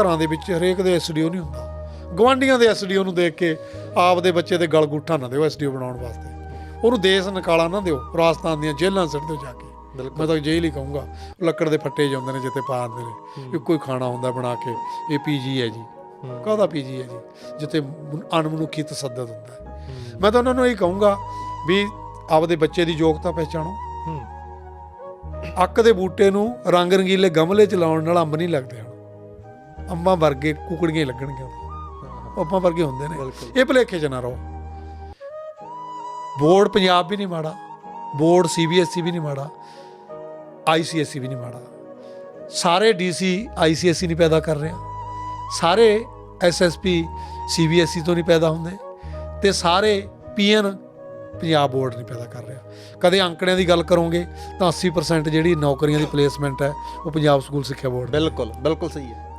ਘਰਾਂ ਦੇ ਵਿੱਚ ਹਰੇਕ ਦੇ ਐਸਡੀਓ ਨਹੀਂ ਹੁੰਦਾ। ਗਵਾਂਡੀਆਂ ਦੇ ਐਸਡੀਓ ਨੂੰ ਦੇਖ ਕੇ ਆਪ ਦੇ ਬੱਚੇ ਦੇ ਗਲ ਗੁੱਠਾ ਨਾ ਦਿਓ ਐਸਡੀਓ ਬਣਾਉਣ ਵਾਸਤੇ। ਉਹਨੂੰ ਦੇਸ਼ ਨਿਕਾਲਾ ਨਾ ਦਿਓ ਰਾਜਸਥਾਨ ਦੀਆਂ ਜੇਲ੍ਹਾਂ ਸਿੱਟ ਦਿਓ ਜਾ ਕੇ। ਮੈਂ ਤਾਂ ਜੇਲ੍ਹ ਹੀ ਕਹੂੰਗਾ ਲੱਕੜ ਦੇ ਫੱਟੇ ਜਾਂਦੇ ਨੇ ਜਿੱਥੇ ਪਾ ਦਿੰਦੇ ਨੇ ਇੱਕੋ ਹੀ। ਖਾਣਾ ਹੁੰਦਾ ਬਣਾ ਕੇ ਇਹ ਪੀਜੀ ਹੈ ਜੀ। ਕਾਹਦਾ ਪੀਜੀ ਹੈ ਜੀ? ਮਨ- ਅਣਮਨੁੱਖੀ ਤਸੱਦਦ ਹੁੰਦਾ ਮੈਂ ਤਾਂ ਉਹਨਾਂ ਨੂੰ ਇਹ ਕਹੂੰਗਾ ਵੀ ਆਪਦੇ ਬੱਚੇ ਦੀ ਯੋਗਤਾ ਪਹਿਚਾਣੋ। ਅੱਕ ਦੇ ਬੂਟੇ ਨੂੰ ਰੰਗ ਰੰਗੀਲੇ ਗਮਲੇ ਚ ਲਾਉਣ ਨਾਲ ਅੰਬ ਨਹੀਂ ਲੱਗਦੇ। ਅੰਬਾਂ ਵਰਗੇ ਕੁਕੜੀਆਂ ਲੱਗਣਗੀਆਂ। ਉਹ ਅੰਬਾਂ ਵਰਗੇ ਹੁੰਦੇ ਨੇ। ਇਹ ਭਲੇਖੇ ਚ ਨਾ ਰਹੋ। ਬੋਰਡ ਪੰਜਾਬ ਵੀ ਨਹੀਂ ਮਾੜਾ। ਬੋਰਡ ਸੀਬੀਐਸਈ ਵੀ ਨਹੀਂ ਮਾੜਾ। ਆਈਸੀਐਸਈ ਵੀ ਨਹੀਂ ਮਾੜਾ। ਸਾਰੇ ਡੀਸੀ ਆਈਸੀਐਸਈ ਨਹੀਂ ਪੈਦਾ ਕਰ ਰਿਹਾ। ਸਾਰੇ ਐਸਐਸਪੀ ਸੀਬੀਐਸਈ ਤੋਂ ਨਹੀਂ ਪੈਦਾ ਹੁੰਦੇ। ਤੇ ਸਾਰੇ ਪੀਐਨ ਪੰਜਾਬ ਬੋਰਡ ਨਹੀਂ ਪੈਦਾ ਕਰ ਰਿਹਾ। ਕਦੇ ਅੰਕੜਿਆਂ ਦੀ ਗੱਲ ਕਰੋਗੇ ਤਾਂ 80% ਜਿਹੜੀ ਨੌਕਰੀਆਂ ਦੀ ਪਲੇਸਮੈਂਟ ਹੈ ਉਹ ਪੰਜਾਬ ਸਕੂਲ ਸਿੱਖਿਆ ਬੋਰਡ ਬਿਲਕੁਲ ਬਿਲਕੁਲ ਸਹੀ ਹੈ।